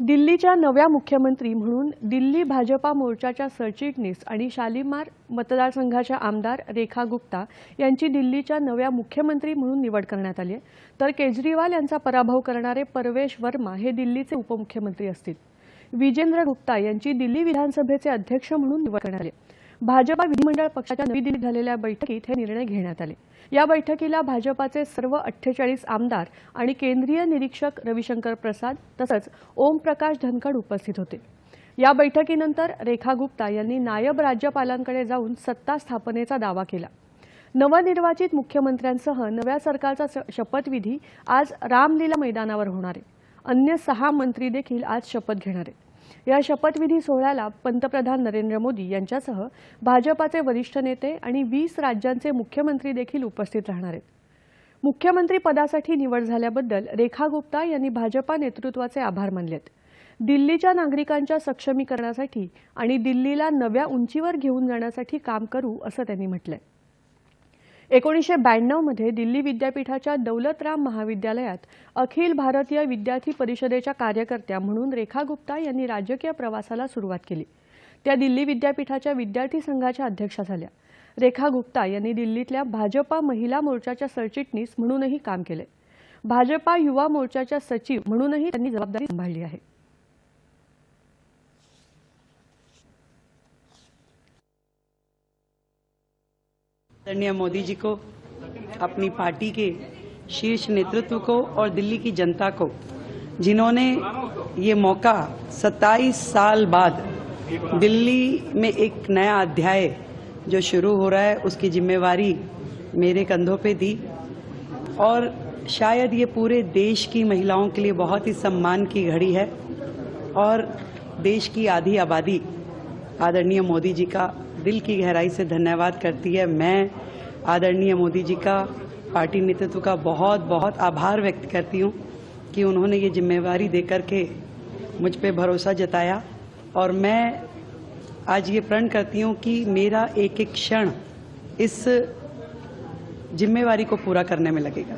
दिल्लीच्या नव्या मुख्यमंत्री म्हणून दिल्ली भाजपा मोर्चाच्या सरचिटणीस आणि शालिमार मतदारसंघाच्या आमदार रेखा गुप्ता यांची दिल्लीच्या नव्या मुख्यमंत्री म्हणून निवड करण्यात आली आहे. तर केजरीवाल यांचा पराभव करणारे परवेश वर्मा हे दिल्लीचे उपमुख्यमंत्री असतील. विजेंद्र गुप्ता यांची दिल्ली विधानसभेचे अध्यक्ष म्हणून निवड करण्यात आली भाजपा विधिमंडळ पक्षाच्या नवी दिल्लीत झालेल्या बैठकीत हे निर्णय घेण्यात आले. या बैठकीला भाजपाचे सर्व अठ्ठेचाळीस आमदार आणि केंद्रीय निरीक्षक रविशंकर प्रसाद तसंच ओमप्रकाश धनखड उपस्थित होते. या बैठकीनंतर रेखा गुप्ता यांनी नायब राज्यपालांकडे जाऊन सत्ता स्थापनेचा दावा केला. नवनिर्वाचित मुख्यमंत्र्यांसह नव्या सरकारचा शपथविधी आज रामलीला मैदानावर होणार आहे. अन्य सहा मंत्री देखील आज शपथ घेणार आहेत. या शपथविधी सोहळ्याला पंतप्रधान नरेंद्र मोदी यांच्यासह भाजपाचे वरिष्ठ नेते आणि वीस राज्यांचे मुख्यमंत्री देखील उपस्थित राहणार आहेत. मुख्यमंत्री पदासाठी निवड झाल्याबद्दल रेखा गुप्ता यांनी भाजपा नेतृत्वाचे आभार मानलेत. दिल्लीच्या नागरिकांच्या सक्षमीकरणासाठी आणि दिल्लीला नव्या उंचीवर घेऊन जाण्यासाठी काम करू असं त्यांनी म्हटलंय. एकोणीसशे ब्याण्णवमध्ये दिल्ली विद्यापीठाच्या दौलतराम महाविद्यालयात अखिल भारतीय विद्यार्थी परिषदेच्या कार्यकर्त्या म्हणून रेखा गुप्ता यांनी राजकीय प्रवासाला सुरुवात केली. त्या दिल्ली विद्यापीठाच्या विद्यार्थी संघाच्या अध्यक्षा झाल्या. रेखा गुप्ता यांनी दिल्लीतल्या भाजपा महिला मोर्चाच्या सरचिटणीस म्हणूनही काम केले. भाजपा युवा मोर्चाच्या सचिव म्हणूनही त्यांनी जबाबदारी सांभाळली आहे. आदरणीय मोदी जी को, अपनी पार्टी के शीर्ष नेतृत्व को और दिल्ली की जनता को, जिन्होंने ये मौका 27 साल बाद दिल्ली में एक नया अध्याय जो शुरू हो रहा है, उसकी जिम्मेवारी मेरे कंधों पे दी। और शायद ये पूरे देश की महिलाओं के लिए बहुत ही सम्मान की घड़ी है और देश की आधी आबादी आदरणीय मोदी जी का दिल की गहराई से धन्यवाद करती है। मैं आदरणीय मोदी जी का पार्टी नेतृत्व का बहुत बहुत आभार व्यक्त करती हूँ कि उन्होंने ये जिम्मेवारी दे करके मुझ पर भरोसा जताया। और मैं आज ये प्रण करती हूँ कि मेरा एक एक क्षण इस जिम्मेवारी को पूरा करने में लगेगा।